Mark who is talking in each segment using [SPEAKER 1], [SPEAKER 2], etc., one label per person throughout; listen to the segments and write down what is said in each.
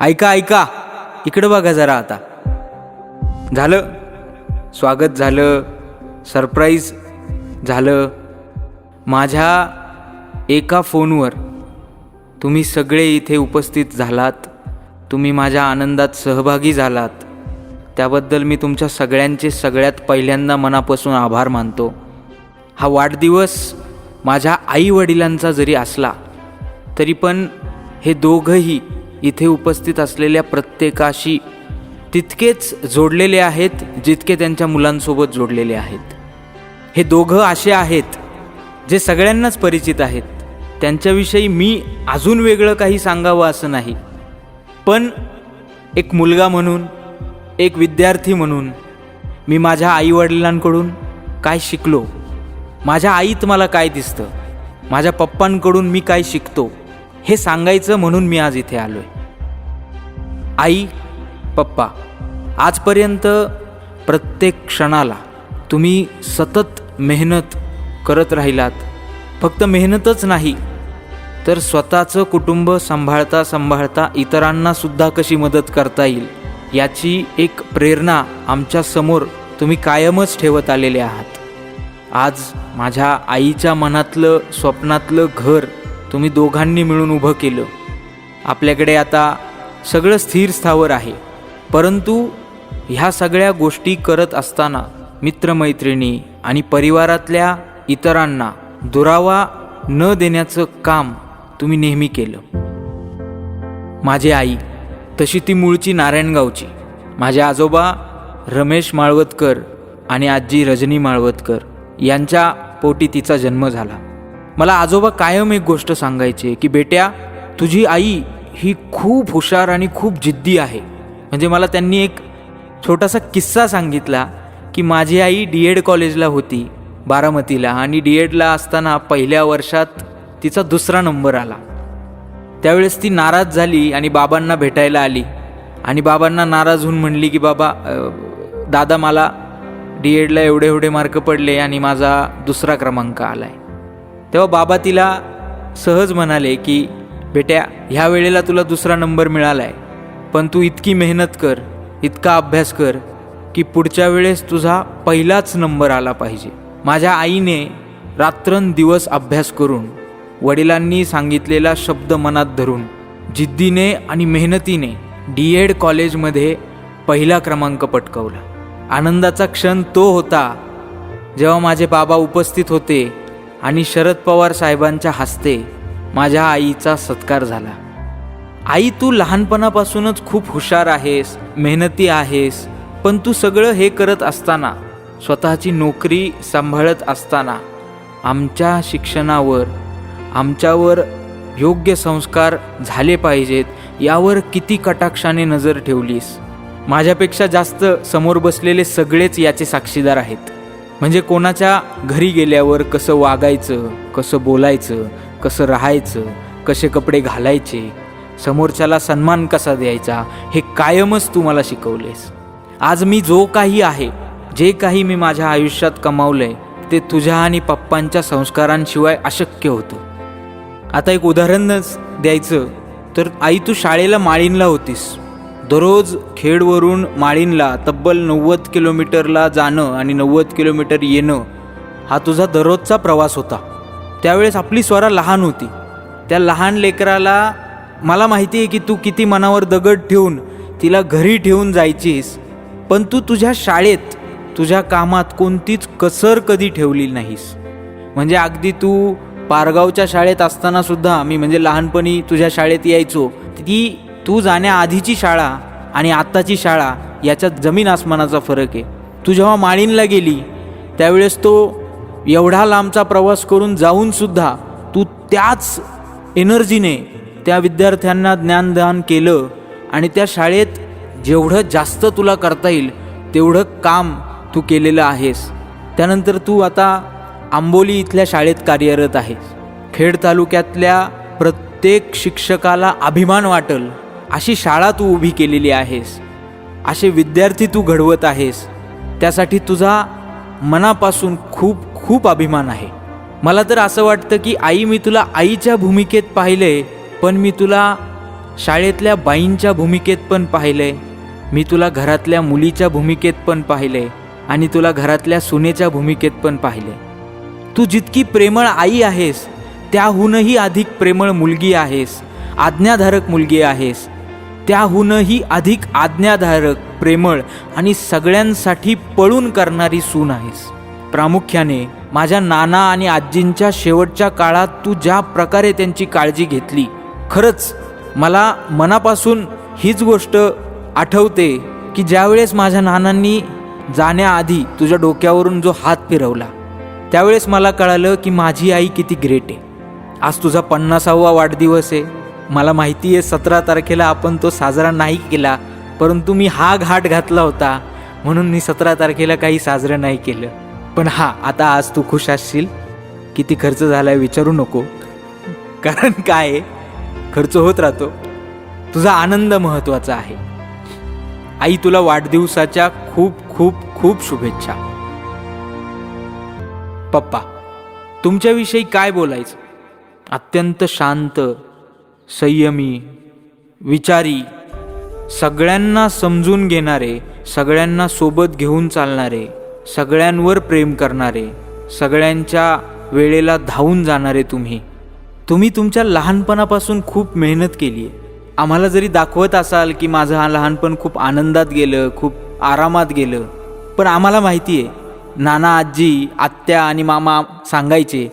[SPEAKER 1] ऐका ऐका. इकडं बघा जरा आता. झालं? स्वागत झालं. सरप्राईज झालं. माझ्या एका फोनवर तुम्ही सगळे इथे उपस्थित झालात. तुम्ही माझ्या आनंदात सहभागी झालात. त्याबद्दल मी तुमच्या सगळ्यांचे सगळ्यात पहिल्यांदा मनापासून आभार मानतो. हा वाढदिवस माझ्या आई वडिलांचा जरी असला तरी पण हे दोघंही इथे उपस्थित असलेल्या प्रत्येकाशी तितकेच जोडलेले आहेत जितके त्यांच्या मुलांसोबत जोडलेले आहेत. हे दोघं असे आहेत जे सगळ्यांनाच परिचित आहेत. त्यांच्याविषयी मी अजून वेगळं काही सांगावं असं नाही. पण एक मुलगा म्हणून एक विद्यार्थी म्हणून मी माझ्या आईवडिलांकडून काय शिकलो? माझ्या आईत मला काय दिसतं? माझ्या पप्पांकडून मी काय शिकतो? हे सांगायचं म्हणून मी आज इथे आलो आहे आई पप्पा आजपर्यंत प्रत्येक क्षणाला तुम्ही सतत मेहनत करत राहिलात. फक्त मेहनतच नाही तर स्वतःचं कुटुंब सांभाळता सांभाळता इतरांनासुद्धा कशी मदत करता येईल याची एक प्रेरणा आमच्यासमोर तुम्ही कायमच ठेवत आलेले आहात. आज माझ्या आईच्या मनातलं स्वप्नातलं घर तुम्ही दोघांनी मिळून उभं केलं. आपल्याकडे आता सगळं स्थिर स्थावर आहे. परंतु ह्या सगळ्या गोष्टी करत असताना मित्रमैत्रिणी आणि परिवारातल्या इतरांना दुरावा न देण्याचं काम तुम्ही नेहमी केलं. माझी आई तशी ती मूळची नारायणगावची. माझे आजोबा रमेश माळवतकर आणि आजी रजनी माळवतकर यांच्या पोटी तिचा जन्म झाला. मला आजोबा कायम एक गोष्ट सांगायची की बेट्या तुझी आई ही खूप हुशार आणि खूप जिद्दी आहे. म्हणजे मला त्यांनी एक छोटासा किस्सा सांगितला की माझी आई डी एड कॉलेजला होती बारामतीला आणि डी एडला असताना पहिल्या वर्षात तिचा दुसरा नंबर आला. त्यावेळेस ती नाराज झाली आणि बाबांना भेटायला आली. आणि बाबांना नाराज होऊन म्हणली की बाबा दादा मला डी एडला एवढे एवढे मार्क पडले आणि माझा दुसरा क्रमांक आला आहे तेव्हा बाबा तिला सहज म्हणाले की बेट्या ह्या वेळेला तुला दुसरा नंबर मिळाला आहे पण तू इतकी मेहनत कर इतका अभ्यास कर की पुढच्या वेळेस तुझा पहिलाच नंबर आला पाहिजे. माझ्या आईने रात्रंदिवस अभ्यास करून वडिलांनी सांगितलेला शब्द मनात धरून जिद्दीने आणि मेहनतीने डी एड कॉलेजमध्ये पहिला क्रमांक पटकवला. आनंदाचा क्षण तो होता जेव्हा माझे बाबा उपस्थित होते आणि शरद पवार साहेबांच्या हस्ते माझ्या आईचा सत्कार झाला. आई तू लहानपणापासूनच खूप हुशार आहेस मेहनती आहेस पण तू सगळं हे करत असताना स्वतःची नोकरी सांभाळत असताना आमच्या शिक्षणावर आमच्यावर योग्य संस्कार झाले पाहिजेत यावर किती कटाक्षाने नजर ठेवलीस? माझ्यापेक्षा जास्त समोर बसलेले सगळेच याचे साक्षीदार आहेत. म्हणजे कोणाच्या घरी गेल्यावर कसं वागायचं कसं बोलायचं कसं राहायचं कसे कपडे घालायचे समोरच्याला सन्मान कसा द्यायचा हे कायमच तू मला शिकवलेस. आज मी जो काही आहे जे काही मी माझ्या आयुष्यात कमावलंय ते तुझ्या आणि पप्पांच्या संस्कारांशिवाय अशक्य होतं. आता एक उदाहरणच द्यायचं तर आई तू शाळेला माळीनला होतीस. दररोज खेडवरून माळीनला तब्बल नव्वद किलोमीटरला जाणं आणि नव्वद किलोमीटर येणं हा तुझा दररोजचा प्रवास होता. त्यावेळेस आपली स्वरा लहान होती. त्या लहान लेकराला मला माहिती आहे की तू किती मनावर दगड ठेवून तिला घरी ठेवून जायचीस पण तू तुझ्या शाळेत तुझ्या कामात कोणतीच कसर कधी ठेवली नाहीस. म्हणजे अगदी तू पारगावच्या शाळेत असताना सुद्धा मी म्हणजे लहानपणी तुझ्या शाळेत यायचो ती तू जाण्याआधीची शाळा आणि आत्ताची शाळा याच्यात जमीन आसमानाचा फरक आहे. तू जेव्हा माळीनला गेली त्यावेळेस तो एवढा लांबचा प्रवास करून जाऊनसुद्धा तू त्याच एनर्जीने त्या विद्यार्थ्यांना ज्ञानदान केलं आणि त्या शाळेत जेवढं जास्त तुला करता येईल तेवढं काम तू केलेलं आहेस. त्यानंतर तू आता आंबोली इथल्या शाळेत कार्यरत आहेस. खेड तालुक्यातल्या प्रत्येक शिक्षकाला अभिमान वाटल. अशी शाळा तू उभी केलेली आहेस. असे विद्यार्थी तू घडवत आहेस. त्यासाठी तुझा मनापासून खूप खूप अभिमान आहे. मला तर असं वाटतं की आई मी तुला आईच्या भूमिकेत पाहिले पण मी तुला शाळेतल्या बाईंच्या भूमिकेत पण पाहिले. मी तुला घरातल्या मुलीच्या भूमिकेत पण पाहिले आणि तुला घरातल्या सुनेच्या भूमिकेत पण पाहिले. तू जितकी प्रेमळ आई आहेस त्याहूनही अधिक प्रेमळ मुलगी आहेस आज्ञाधारक मुलगी आहेस. त्याहूनही अधिक आज्ञाधारक प्रेमळ आणि सगळ्यांसाठी पळून करणारी सून आहेस. प्रामुख्याने माझ्या नाना आणि आजींच्या शेवटच्या काळात तू ज्या प्रकारे त्यांची काळजी घेतली खरंच मला मनापासून हीच गोष्ट आठवते की ज्यावेळेस माझ्या नानांनी जाण्याआधी तुझ्या डोक्यावरून जो हात फिरवला त्यावेळेस मला कळालं की माझी आई किती ग्रेट आहे. आज तुझा पन्नासावा वाढदिवस आहे. मला माहिती आहे सतरा तारखेला आपण तो साजरा नाही केला परंतु मी हा घाट घातला होता. म्हणून मी सतरा तारखेला काही साजरं नाही केलं. पण हा आता आज तू खुश असशील? किती खर्च झाला आहे विचारू नको. कारण काय आहे, खर्च होत राहतो. तुझा आनंद महत्त्वाचा आहे. आई तुला वाढदिवसाच्या खूप खूप खूप शुभेच्छा. पप्पा तुमच्याविषयी काय बोलायचं? अत्यंत शांत संयमी विचारी सगळ्यांना समजून घेणारे सगळ्यांना सोबत घेऊन चालणारे सगळ्यांवर प्रेम करणारे सगळ्यांच्या वेळेला धावून जाणारे तुम्ही. तुम्ही तुमच्या लहानपणापासून खूप मेहनत केली आहे. आम्हाला जरी दाखवत असाल की माझं हा लहानपण खूप आनंदात गेलं खूप आरामात गेलं पण आम्हाला माहिती आहे नाना आजी आत्या आणि मामा सांगायचे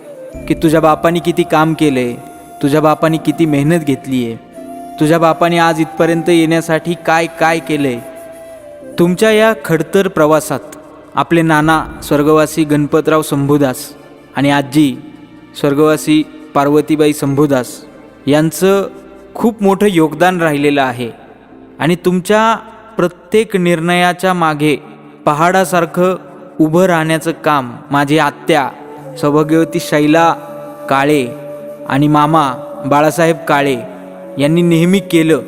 [SPEAKER 1] की तुझ्या बापाने किती काम केलं आहे तुझ्या बापाने किती मेहनत घेतली आहे. तुझ्या बापाने आज इथपर्यंत येण्यासाठी काय काय केलं आहे तुमच्या या खडतर प्रवासात आपले नाना स्वर्गवासी गणपतराव संभुदास आणि आजी स्वर्गवासी पार्वतीबाई संभुदास यांचं खूप मोठं योगदान राहिलेलं आहे. आणि तुमच्या प्रत्येक निर्णयाच्या मागे पहाडासारखं उभं राहण्याचं काम माझी आत्या सौभाग्यवती शैला काळे आणि मामा बाळासाहेब काळे यांनी नेहमी केलं.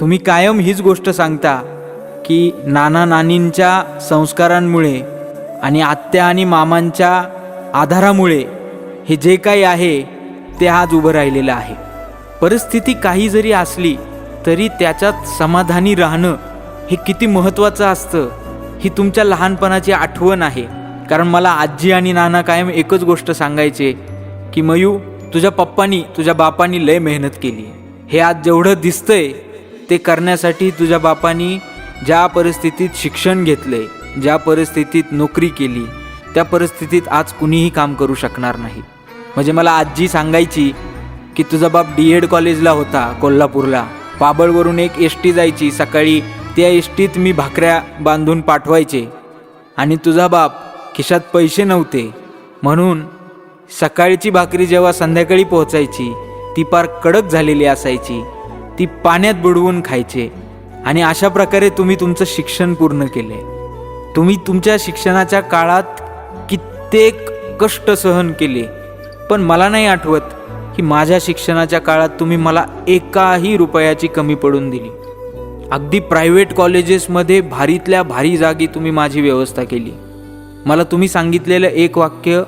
[SPEAKER 1] तुम्ही कायम हीच गोष्ट सांगता की नाना नानींच्या संस्कारांमुळे आणि आत्या आणि मामांच्या आधारामुळे हे जे काही आहे ते आज उभं राहिलेलं आहे. परिस्थिती काही जरी असली तरी त्याच्यात समाधानी राहणं हे किती महत्त्वाचं असतं ही तुमच्या लहानपणाची आठवण आहे. कारण मला आजी आणि नाना कायम एकच गोष्ट सांगायचे की मयू तुझ्या पप्पानी तुझ्या बापानी लय मेहनत केली. हे आज जेवढं दिसतंय ते करण्यासाठी तुझ्या बापानी ज्या परिस्थितीत शिक्षण घेतले ज्या परिस्थितीत नोकरी केली त्या परिस्थितीत आज कुणीही काम करू शकणार नाही. म्हणजे मला आजी सांगायची की तुझा बाप डी एड कॉलेजला होता कोल्हापूरला. पाबळवरून एक एस टी जायची सकाळी त्या एस टीत मी भाकऱ्या बांधून पाठवायचे. आणि तुझा बाप खिशात पैसे नव्हते. म्हणून सकाळची भाकरी जेव्हा संध्याकाळी पोहोचायची ती पार कडक झालेली असायची. ती पाण्यात बुडवून खायचे. आणि अशा प्रकारे तुम्ही तुमचं शिक्षण पूर्ण केले. तुम्ही तुमच्या शिक्षणाच्या काळात कित्येक कष्ट सहन केले. पण मला नाही आठवत की माझ्या शिक्षणाच्या काळात तुम्ही मला एकाही रुपयाची कमी पडून दिली. अगदी प्रायव्हेट कॉलेजेसमध्ये भारीतल्या भारी जागी तुम्ही माझी व्यवस्था केली. मला तुम्ही सांगितलेलं एक वाक्य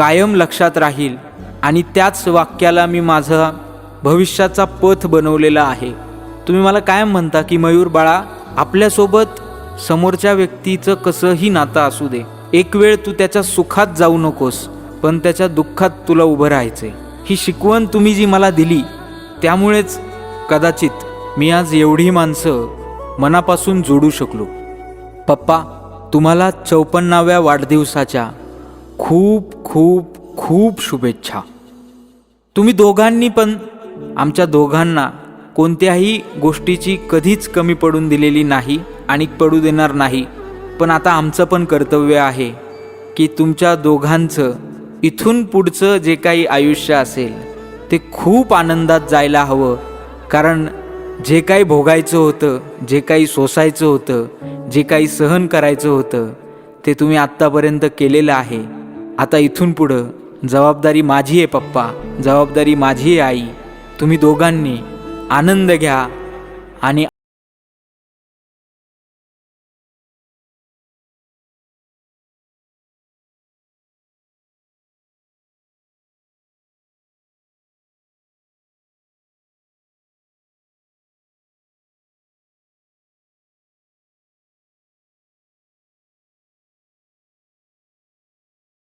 [SPEAKER 1] कायम लक्षात राहील आणि त्याच वाक्याला मी माझा भविष्याचा पथ बनवलेला आहे. तुम्ही मला कायम म्हणता की मयूर बाळा आपल्यासोबत समोरच्या व्यक्तीचं कसंही नातं असू दे. एक वेळ तू त्याच्या सुखात जाऊ नकोस पण त्याच्या दुःखात तुला उभं राहायचंय. ही शिकवण तुम्ही जी मला दिली त्यामुळेच कदाचित मी आज एवढी माणसं मनापासून जोडू शकलो. पप्पा तुम्हाला चौपन्नाव्या वाढदिवसाच्या खूप खूप खूप शुभेच्छा. तुम्ही दोघांनी पण आमच्या दोघांना कोणत्याही गोष्टीची कधीच कमी पडून दिलेली नाही आणि पडू देणार नाही. पण आता आमचं पण कर्तव्य आहे की तुमच्या दोघांचं इथून पुढचं जे काही आयुष्य असेल ते खूप आनंदात जायला हवं. कारण जे काही भोगायचं होतं जे काही सोसायचं होतं जे काही सहन करायचं होतं ते तुम्ही आत्तापर्यंत केलेलं आहे. आता इथून पुढं जबाबदारी माझी आहे पप्पा. जबाबदारी माझी आहे आई. तुम्ही दोघांनी आनंद घ्या आणि